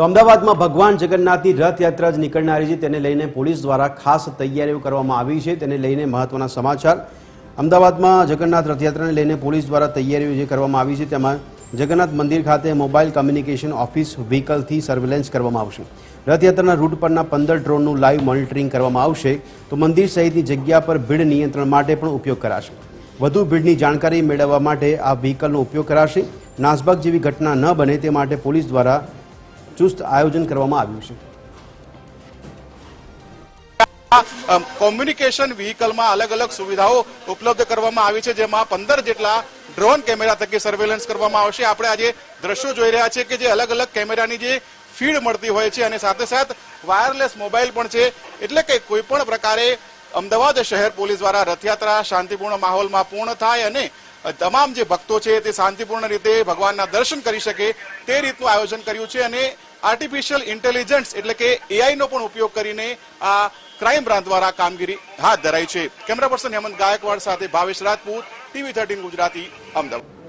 તો અમદાવાદમાં ભગવાન જગન્નાથની રથયાત્રા જ નીકળનારી છે. તેને લઈને પોલીસ દ્વારા ખાસ તૈયારીઓ કરવામાં આવી છે. તેને લઈને મહત્વના સમાચાર. અમદાવાદમાં જગન્નાથ રથયાત્રાને લઈને પોલીસ દ્વારા તૈયારીઓ જે કરવામાં આવી છે, તેમાં જગન્નાથ મંદિર ખાતે મોબાઈલ કમ્યુનિકેશન ઓફિસ વ્હીકલથી સર્વેલન્સ કરવામાં આવશે. રથયાત્રાના રૂટ પરના પંદર ડ્રોનનું લાઈવ મોનિટરિંગ કરવામાં આવશે. તો મંદિર સહિતની જગ્યા પર ભીડ નિયંત્રણ માટે પણ ઉપયોગ કરાશે. વધુ ભીડની જાણકારી મેળવવા માટે આ વ્હીકલનો ઉપયોગ કરાશે. નાસભાગ જેવી ઘટના ન બને તે માટે પોલીસ દ્વારા ચુસ્ત આયોજન કરવામાં આવ્યું છે. કોમ્યુનિકેશન વ્હીકલમાં અલગ અલગ સુવિધાઓ ઉપલબ્ધ કરવામાં આવી છે, જેમાં પંદર જેટલા ડ્રોન કેમેરા થકી સર્વેલન્સ કરવામાં આવશે. આપણે આજે દ્રશ્યો જોઈ રહ્યા છીએ કે જે અલગ અલગ કેમેરાની જે ફીડ મળતી હોય છે અને સાથે સાથ વાયરલેસ મોબાઈલ પણ છે. એટલે કે કોઈ પણ પ્રકારે અમદાવાદ શહેર પોલીસ દ્વારા રથયાત્રા શાંતિપૂર્ણ માહોલમાં પૂર્ણ થાય અને તમામ જે ભક્તો છે તે શાંતિપૂર્ણ રીતે ભગવાનના દર્શન કરી શકે તે રીતનું આયોજન કર્યું છે અને આર્ટિફિશિયલ ઇન્ટેલિજન્સ એટલે કે એઆઈ નો પણ ઉપયોગ કરીને આ ક્રાઇમ બ્રાન્ચ દ્વારા કામગીરી હાથ ધરાઈ છે. કેમેરા પર્સન હેમંત ગાયકવાડ સાથે ભાવેશ રાજપૂત ટીવી થર્ટીન ગુજરાતી, અમદાવાદ.